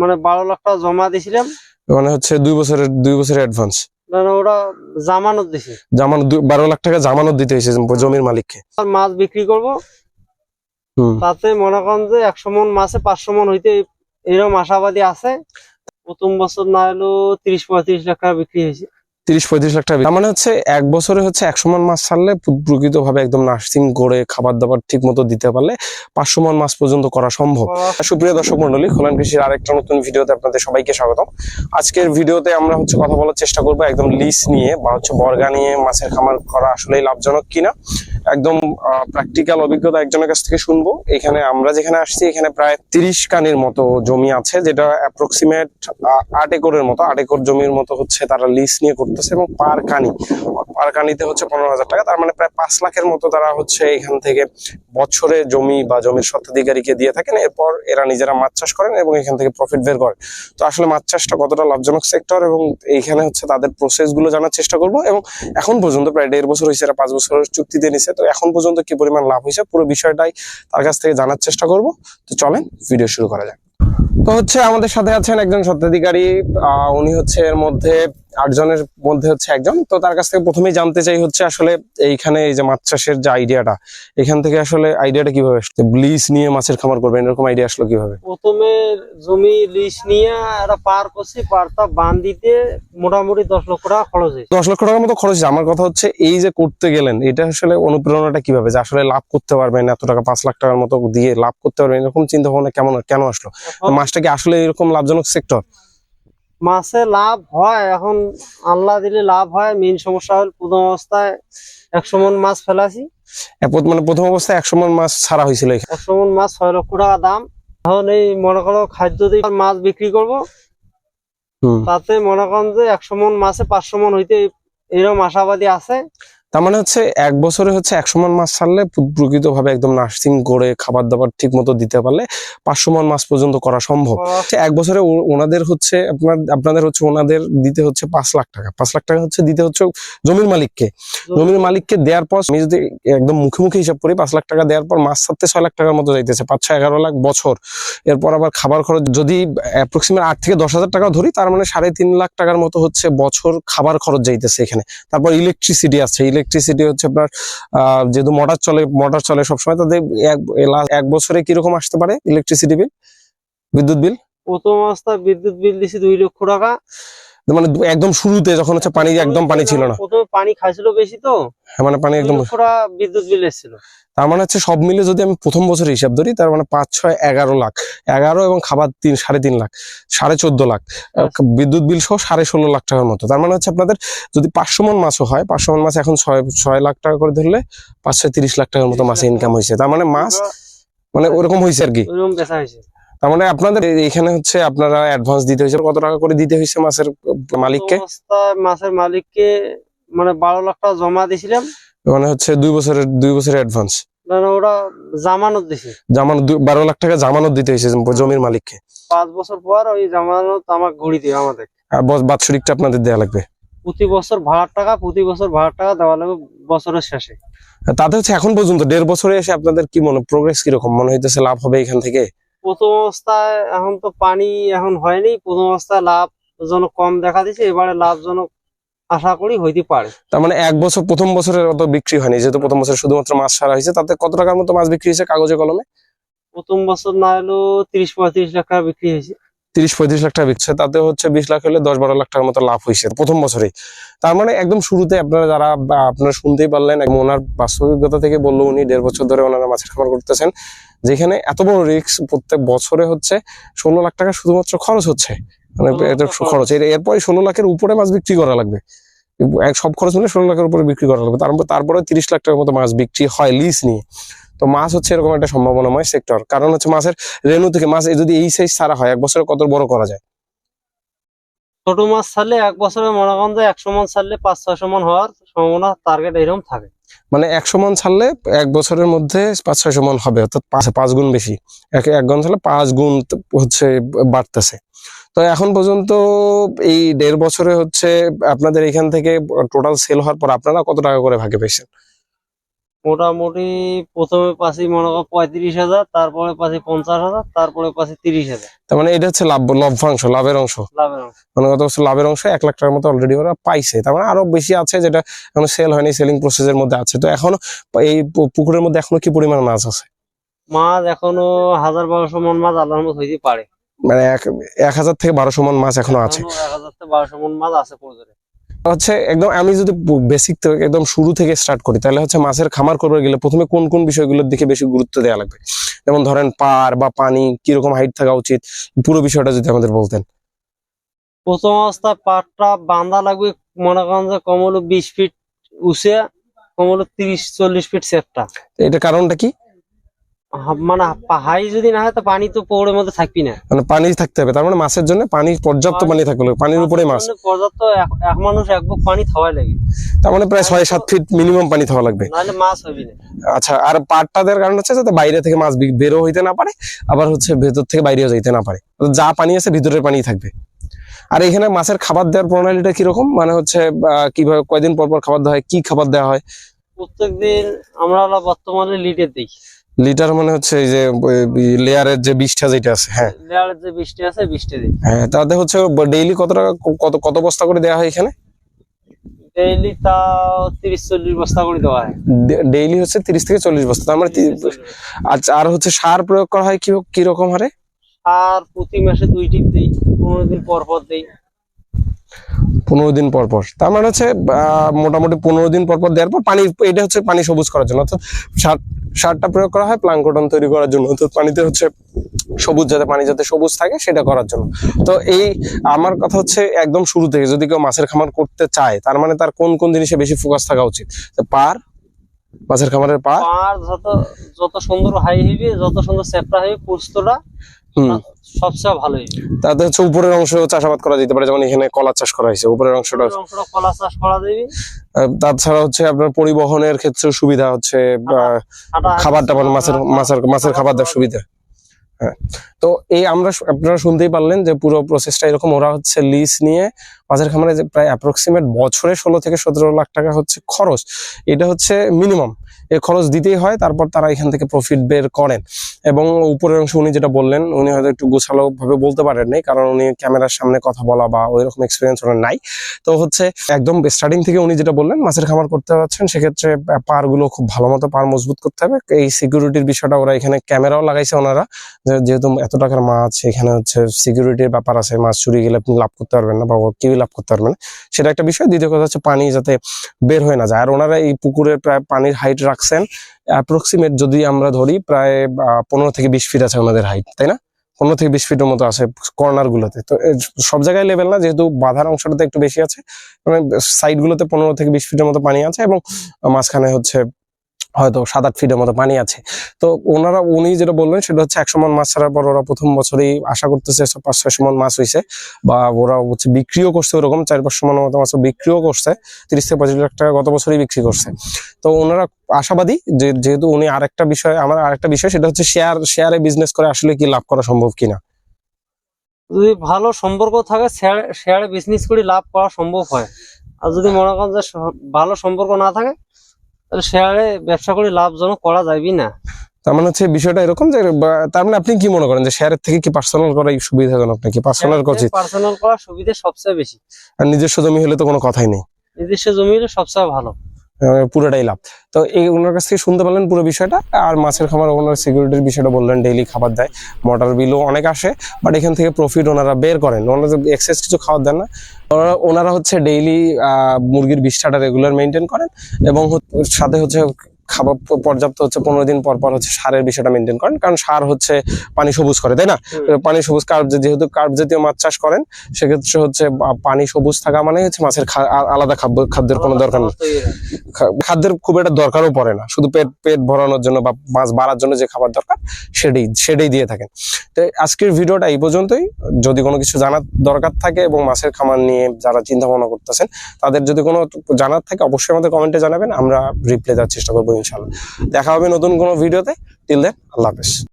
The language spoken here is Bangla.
মানে বারো লাখ টাকা জমা দিয়েছিলাম মানে হচ্ছে দুই বছরের দুই বছরের অ্যাডভান্স ওরা জামানত দিছে। জামানত বারো লাখ টাকা জামানত দিতে হয়েছে জমির মালিককে। আর মাছ বিক্রি করব। তাতে মনে করেন যে একশো মন মাছে পাঁচশো মন হইতে এরকম আশাবাদী আছে। প্রথম বছর না হলো তিরিশ পঁয়ত্রিশ লাখ টাকা বিক্রি হয়েছে। তিরিশ পঁয়ত্রিশ লাখ টাকা। তার মানে হচ্ছে এক বছরে হচ্ছে একশো মন মাছ ছাড়লে প্রকৃত ভাবে একদম নার্সিং করে খাবার দাবার ঠিক মতো দিতে পারলে পাঁচশো মন মাছ পর্যন্ত করা সম্ভব। সুপ্রিয় দর্শক মন্ডলী খোলান কৃষির আরেকটা নতুন ভিডিওতে আপনাদের সবাইকে স্বাগতম। আজকের ভিডিওতে আমরা হচ্ছে কথা বলার চেষ্টা করব একদম লিস নিয়ে বা হচ্ছে বর্গা নিয়ে মাছের খামার করা আসলেই লাভজনক কিনা। একদম প্র্যাকটিক্যাল অভিজ্ঞতা একজনের কাছ থেকে শুনব। এখানে আমরা যেখানে আসছি, এখানে প্রায় তিরিশ কানের মতো জমি আছে, যেটা অ্যাপ্রক্সিমেট আট একরের মতো, আট একর জমির মতো হচ্ছে তারা লিস নিয়ে করতেছে এবং পার কানি পার কানিতে হচ্ছে পনেরো হাজার টাকা। তার মানে প্রায় পাঁচ লাখের মতো তারা হচ্ছে এখান থেকে বছরে জমি বা জমির স্বত্বাধিকারীকে দিয়ে থাকেন। এরপর এরা নিজেরা মাছ চাষ করেন এবং এখান থেকে প্রফিট বের করেন তো আসলে মাছ চাষটা কতটা লাভজনক সেক্টর এবং এইখানে হচ্ছে তাদের প্রসেসগুলো জানার চেষ্টা করব। এবং এখন পর্যন্ত প্রায় দেড় বছর হয়েছে, এরা পাঁচ বছরের চুক্তিতে নিছে। তো এখন পর্যন্ত কি পরিমাণ লাভ হয়েছে, পুরো বিষয়টাই তার কাছ থেকে জানার চেষ্টা করব। তো চলেন ভিডিও শুরু করা যাক। তো হচ্ছে আমাদের সাথে আছেন একজন স্বত্বাধিকারী উনি হচ্ছে এর মধ্যে আটজনের মধ্যে হচ্ছে একজন। তো তার কাছ থেকে প্রথমেই জানতে চাই হচ্ছে আসলে এইখানে এই যে মাছ চাষের যে আইডিয়াটা এখান থেকে আসলে আইডিয়াটা কীভাবে আসছে? ব্লিচ নিয়ে মাছের খামার করবেন এরকম আইডিয়া আসলো কীভাবে? প্রথমে জমি লিজ নিয়ে একটা পার করছি পারটা বান দিতে মোটামুটি দশ লক্ষ টাকা খরচ হয়েছে। দশ লক্ষ টাকার মতো খরচ হয়েছে। আমার কথা হচ্ছে এই যে করতে গেলেন এটা আসলে অনুপ্রেরণাটা কীভাবে? যে আসলে লাভ করতে পারবেন এত টাকা পাঁচ লাখ টাকার মতো দিয়ে লাভ করতে পারবেন এরকম চিন্তা ভাবনা কেমন কেন আসলো? এখন মাছটা কি আসলে এরকম লাভজনক সেক্টর মাছে লাভ হয় এখন আল্লাহ দিলে লাভ হয় মেইন সমস্যা হল প্রথম অবস্থায় একশো মন মাছ ফেলাছি মানে প্রথম অবস্থায় একশো মন মাছ ছাড়া হয়েছিল একশো মন মাছ ছয় লক্ষ টাকা দাম। এখন এই মনে করো খাদ্য দিয়ে মাছ বিক্রি করব। তাতে মনে করেন যে একশো মন মাছে পাঁচশো মন হইতে এরকম আশাবাদী আছে। তার মানে হচ্ছে এক বছরে হচ্ছে একশো মন মাছ ছাড়লে প্রকৃত ভাবে একদম নার্সিং করে খাবার দাবার ঠিক মতো দিতে পারলে পাঁচশো মন মাছ পর্যন্ত করা সম্ভব। এক বছরে ওনাদের হচ্ছে আপনার আপনাদের হচ্ছে ওনাদের দিতে হচ্ছে পাঁচ লাখ টাকা। পাঁচ লাখ টাকা হচ্ছে দিতে হচ্ছে জমির মালিককে। জমির মালিককে দেওয়ার পর আমি যদি একদম মুখে মুখে হিসাব করি পাঁচ লাখ টাকা দেওয়ার পর মাছ ছাড়তে ছয় লাখ টাকার মতো যাইতেছে। পাঁচ ছয় এগারো লাখ বছর। এরপর আবার খাবার খরচ যদি অ্যাপ্রক্সিমেট আট থেকে দশ হাজার টাকা ধরি তার মানে সাড়ে তিন লাখ টাকার মতো হচ্ছে বছর খাবার খরচ যাইতেছে এখানে। তারপর ইলেকট্রিসিটি আছে। ইলেকট্রিসিটি হচ্ছে আপনার যেহেতু মোটর চলে মোটর চলে সবসময় তাদের এক বছরে কীরকম আসতে পারে ইলেকট্রিসিটি বিল বিদ্যুৎ বিল প্রথম অবস্থা বিদ্যুৎ বিল দিছি দুই লক্ষ টাকা। মানে একদম শুরুতে যখন হচ্ছে পানি একদম পানি ছিল না। প্রথমে পানি খাইছিল বেশি তো হ্যাঁ, মানে পানি একদম বিদ্যুৎ বিল এসেছিল। তার মানে হচ্ছে সব মিলে যদি আমি প্রথম বছর হিসাব ধরি তার মানে পাঁচ ছয় এগারো লাখ। এগারো এবং খাবার তিন সাড়ে তিন লাখ সাড়ে চোদ্দ লাখ। বিদ্যুৎ বিল সহ সাড়ে ষোলো লাখ টাকার মতো। তার মানে হচ্ছে আপনাদের যদি পাঁচশো মন মাছও হয় পাঁচশো মন মাছ এখন ছয় ছয় লাখ টাকা করে ধরলে পাঁচ ছয় তিরিশ লাখ টাকার মতো মাছে ইনকাম হয়েছে। তার মানে মাছ মানে ওরকম হয়েছে আর কি। তার মানে আপনাদের এখানে হচ্ছে আপনারা অ্যাডভান্স দিতে হয়েছে। কত টাকা করে দিতে হয়েছে মাছের মালিককে? মাছের মালিককে মানে বারো লাখ টাকা জমা দিয়েছিলাম। মানে হচ্ছে দুই বছরের দুই বছরের অ্যাডভান্স মানে ওরা জামানত দিছে। জামানত বারো লাখ টাকা জামানত দিতে হয়েছে জমির মালিককে। পাঁচ বছর পর ওই জামানত আমার ঘুরি দিবে আমাদের। আর বাৎসরিকটা আপনাদের দেওয়া লাগবে? প্রতি বছর ভাড়ার টাকা প্রতি বছর ভাড়ার টাকা দেওয়া লাগবে বছরের শেষে। তাতে হচ্ছে এখন পর্যন্ত দেড় বছরে এসে আপনাদের কি মনে প্রোগ্রেস কীরকম? মনে হইতেছে লাভ হবে এখান থেকে? প্রথম অবস্থায় এখন তো পানি এখন হয়নি প্রথম অবস্থায় লাভজনক কম দেখা দিচ্ছে এবারে লাভজনক আশা করি হইতে পারে। তার মানে এক বছর প্রথম বছরের অত বিক্রি হয়নি যেহেতু প্রথম বছর শুধুমাত্র মাছ ছাড়া হয়েছে তাতে কত টাকার মতো মাছ বিক্রি হয়েছে কাগজে কলমে? প্রথম বছর না হলেও ত্রিশ পঁয়ত্রিশ লাখ টাকা বিক্রি হয়েছে। তিরিশ পঁয়ত্রিশ লাখ টাকা বিকছে তাতে হচ্ছে বিশ লাখ হলে দশ বারো লাখ টাকার মতো লাভ হয়েছে প্রথম বছরে তার মানে একদম শুরুতে আপনারা যারা আপনারা শুনতেই পারলেন ওনার বাস্তবিকতা থেকে বলল উনি দেড় বছর ধরে ওনারা মাছের খামার করতেছেন যেখানে এত বড় রিস্ক প্রত্যেক বছরে হচ্ছে ষোলো লাখ টাকা শুধুমাত্র খরচ হচ্ছে। মানে খরচ। এরপরে ষোলো লাখের উপরে মাছ বিক্রি করা লাগবে। এক সব খরচ মিলে ষোলো লাখের উপরে বিক্রি করা লাগবে। তারপর তারপরে তিরিশ লাখ টাকার মতো মাছ বিক্রি হয় লিজ নিয়ে। তো মাছ হচ্ছে এরকম একটা সম্ভাবনাময় সেক্টর কারণ হচ্ছে মাছের রেনু থেকে মাছ যদি এই সাইজ ছাড়া হয় এক বছরে কত বড় করা যায়? ছোট মাছ ছাড়লে এক বছরে মনে করেন যে একশো মন ছাড়লে পাঁচ ছয়শো মন হওয়ার সম্ভাবনা টার্গেট এরকম থাকে। মানে একশো মন ছাড়লে এক বছরের মধ্যে পাঁচ ছয়শো মন হবে অর্থাৎ পাঁচ পাঁচ গুণ বেশি। এক এক গুণ ছাড়লে পাঁচ গুণ হচ্ছে বাড়তেছে। তো এখন পর্যন্ত এই দেড় বছরে হচ্ছে আপনাদের এখান থেকে টোটাল সেল হওয়ার পর আপনারা কত টাকা করে ভাগে পেয়েছেন? মোটামুটি প্রথমে পাচ্ছি মনে করো পঁয়ত্রিশ হাজার তারপরে পাচ্ছি পঞ্চাশ হাজার তারপরে পাচ্ছি তিরিশ হাজার। তার মানে এটা হচ্ছে লাভ লভ্যাংশ লাভের অংশ। লাভের অংশ। মানে বছর লাভের অংশ এক লাখ টাকার মতো অলরেডি ওরা পাইছে। তার মানে আরও বেশি আছে যেটা এখন সেল হয়নি সেলিং প্রসেসের মধ্যে আছে। তো এখনও এই পুকুরের মধ্যে এখনও কি পরিমাণ মাছ আছে? মাছ এখনও হাজার বারোশো মন মাছ আল্লাহর মতো হইতে পারে। মানে এক হাজার থেকে বারোশো মন মাছ এখনও আছে। এক হাজার থেকে বারোশো মন মাছ আছে প্রচুর হচ্ছে একদম আমি যদি বেসিক থেকে একদম শুরু থেকে স্টার্ট করি তাহলে হচ্ছে মাছের খামার করতে গেলে প্রথমে কোন কোন বিষয়গুলোর দিকে বেশি গুরুত্ব দেওয়া লাগবে? যেমন ধরেন পার বা পানি কীরকম হাইট থাকা উচিত? পুরো বিষয়টা যদি আমাদের বলতেন। প্রথম অবস্থায় পাটটা বাঁধা লাগবে মনে করেন যে কম হলো বিশ ফিট উঁচে কম হলো তিরিশ চল্লিশ ফিট সেটটা তো এটার কারণটা কি? মানে হাই যদি না হয় তো পানি তো পুকুরের মধ্যে থাকবি না। মানে পানি থাকতে হবে তার মানে মাছের জন্য পানি পর্যাপ্ত পানি থাকবে পানির উপরে মাছ। পর্যাপ্ত এক- মানুষ এক বুক পানি খাওয়াই লাগবে। তার মানে প্রায় ছয় সাত ফিট মিনিমাম পানি থাকা লাগবে। নাহলে মাছ হবি না। আচ্ছা আর পাটটা দেওয়ার কারণ হচ্ছে যাতে বাইরে থেকে মাছ বেরো হইতে না পারে আবার হচ্ছে ভেতর থেকে বাইরেও যাইতে না পারে। যা পানি আছে ভিতরের পানি থাকবে। আর এখানে মাছের খাবার দেওয়ার প্রণালীটা কীরকম? মানে হচ্ছে কীভাবে কয়দিন পর পর খাবার দেওয়া হয় কি খাবার দেওয়া হয়? প্রত্যেকদিন আমরা বর্তমানে লিটার দিই লিটার মানে হচ্ছে এই যে লেয়ারের যে বিষটা যেটা আছে হ্যাঁ। লেয়ারের যে বৃষ্টি আছে বৃষ্টি দিই হ্যাঁ তাতে হচ্ছে ডেইলি কত টাকা কত কত বস্তা করে দেওয়া হয় এখানে? ডেইলি তা তিরিশ চল্লিশ বস্তা করে দেওয়া হয়। ডেইলি হচ্ছে তিরিশ থেকে চল্লিশ বস্তা তার মানে আচ্ছা আর হচ্ছে সার প্রয়োগ করা হয় কি কি রকম হারে? আর প্রতি মাসে দুই টিপ দিই পনেরো দিন পর পর দিই। পনেরো দিন পর পর। তার মানে হচ্ছে মোটামুটি পনেরো দিন পর পর দেওয়ার পর পানি, এটা হচ্ছে পানি সবুজ করার জন্য। অর্থাৎ সার, সারটা প্রয়োগ করা হয় প্লাঙ্কটন তৈরি করার জন্য। অর্থাৎ পানিতে হচ্ছে সবুজ যাতে, পানি যাতে সবুজ থাকে, সেটা করার জন্য। তো এই আমার কথা হচ্ছে একদম শুরু থেকে, যদি কেউ মাছের খামার করতে চায়, তার মানে তার কোন কোন জিনিসে বেশি ফোকাস থাকা উচিত? পার, মাছের খামারের পার? আর যত যত সুন্দর হাই হইবে যত সুন্দর চ্যাপটা হইবে পোস্তটা সবচেয়ে ভালো তাতে হচ্ছে উপরের অংশ চাষাবাদ করা যেতে পারে যেমন এখানে কলা চাষ করা হয়েছে উপরের অংশটা কলা চাষ করা আহ, তাছাড়া হচ্ছে আপনার পরিবহনের ক্ষেত্রে সুবিধা হচ্ছে খাবার টাবার মাছের মাছের মাছের খাবার দেওয়ার সুবিধা। হ্যাঁ। তো এই আমরা আপনারা শুনতেই পারলেন যে পুরো প্রসেসটা এরকম ওরা হচ্ছে লিজ নিয়ে মাছের খামারে যে প্রায় অ্যাপ্রক্সিমেট বছরে ষোলো থেকে সতেরো লাখ টাকা হচ্ছে খরচ। এটা হচ্ছে মিনিমাম এই খরচ দিতেই হয়, তারপর তারা এখান থেকে প্রফিট বের করেন। এবং উপরের অংশ উনি যেটা বললেন, উনি হয়তো একটু গোছালো ভাবে বলতে পারেন নাই, কারণ উনি ক্যামেরার সামনে কথা বলা বা ওই রকম এক্সপিরিয়েন্স ওনার নাই। তো হচ্ছে একদম স্টার্টিং থেকে উনি যেটা বললেন, মাছের খামার করতে পারছেন সেক্ষেত্রে পারগুলো খুব ভালো মতো পার মজবুত করতে হবে। এই সিকিউরিটির বিষয়টা ওরা এখানে ক্যামেরাও লাগাইছে ওনারা। যেহেতু এত টাকার মাছ, এখানে হচ্ছে সিকিউরিটির ব্যাপার আছে, মাছ চুরি গেলে আপনি লাভ করতে পারবেন না বা কেউই লাভ করতে পারবে না। সেটা একটা বিষয়। দ্বিতীয় কথা হচ্ছে, পানি যাতে বের হয়ে না যায়। আর ওনারা এই পুকুরের প্রায় পানির হাইট রাখছেন অ্যাপ্রক্সিমেট যদি আমরা ধরি প্রায় পনেরো থেকে বিশ ফিট আছে ওনাদের হাইট তাই না? পনেরো থেকে বিশ ফিটের মতো আছে কর্নারগুলোতে তো সব জায়গায় লেভেল না, যেহেতু বাধার অংশটাতে একটু বেশি আছে মানে সাইড গুলোতে পনেরো থেকে বিশ ফিটের মতো পানি আছে এবং মাঝখানে হচ্ছে হয়তো সাত আট ফিটের মতো পানি আছে। তো ওনারা, উনি যেটা বললেন সেটা হচ্ছে একশো মন মাছ ছাড়ার পর ওরা প্রথম বছরেই আশা করতেছে পাঁচ ছয়শো মন মাছ হয়েছে বা ওরা হচ্ছে বিক্রিও করছে ওরকম চার পাঁচশো মনের মতো মাছ বিক্রিও করছে, তিরিশ থেকে পঁচিশ লাখ টাকা গত বছরই বিক্রি করছে। তো ওনারা আশাবাদী যে যেহেতু উনি আরেকটা বিষয়, আমার আরেকটা বিষয় সেটা হচ্ছে শেয়ার শেয়ারে বিজনেস করে আসলে কি লাভ করা সম্ভব কিনা। যদি ভালো সম্পর্ক থাকে শেয়ারে বিজনেস করে লাভ করা সম্ভব হয়। আর যদি মনে করেন যে ভালো সম্পর্ক না থাকে তাহলে শেয়ারে ব্যবসা করে লাভজনক করা যাবেই না। তার মানে হচ্ছে বিষয়টা এরকম যে তার মানে আপনি কি মনে করেন যে শেয়ারের থেকে কি পার্সোনাল করাই সুবিধাজনক নাকি? পার্সোনাল করছে পার্সোনাল করা সুবিধা সবচেয়ে বেশি। আর নিজস্ব জমি হলে তো কোনো কথাই নেই। নিজস্ব জমি হলে সবচেয়ে ভালো। পুরোটাই লাভ। তো এই ওনার কাছ থেকে শুনতে পারলেন পুরো বিষয়টা, আর মাছের খাবার ওনার সিকিউরিটির বিষয়টা বললেন ডেইলি খাবার দেয়। মোটর বিলও অনেক আসে বাট এখান থেকে প্রফিট ওনারা বের করেন। ওনারা এক্সেস কিছু খাবার দেন না। ওনারা হচ্ছে ডেইলি মুরগির বিষ্ঠাটা রেগুলার মেনটেন করেন এবং সাথে হচ্ছে খাবার পর্যাপ্ত হচ্ছে পনেরো দিন পর পর হচ্ছে সারের বিষয়টা মেনটেন করেন। কারণ সার হচ্ছে পানি সবুজ করে তাই না? পানি সবুজ কার্ব যেহেতু কার্ব জাতীয় মাছ চাষ করেন সেক্ষেত্রে হচ্ছে পানি সবুজ থাকা মানে হচ্ছে মাছের আলাদা খাদ্য খাদ্যের কোনো দরকার নেই। খাদ্যের খুব একটা দরকারও পড়ে না। শুধু পেট পেট ভরানোর জন্য বা মাছ বাড়ার জন্য যে খাবার দরকার সেটাই সেটাই দিয়ে থাকেন। তো আজকের ভিডিওটা এই পর্যন্তই। যদি কোনো কিছু জানার দরকার থাকে এবং মাছের খামার নিয়ে যারা চিন্তা ভাবনা করতেছেন তাদের যদি কোনো জানার থাকে অবশ্যই আমাদের কমেন্টে জানাবেন। আমরা রিপ্লাই দেওয়ার চেষ্টা করব ইনশাল্লাহ দেখা হবে নতুন কোনো ভিডিওতে। টিল দেন আল্লাহ হাফেজ।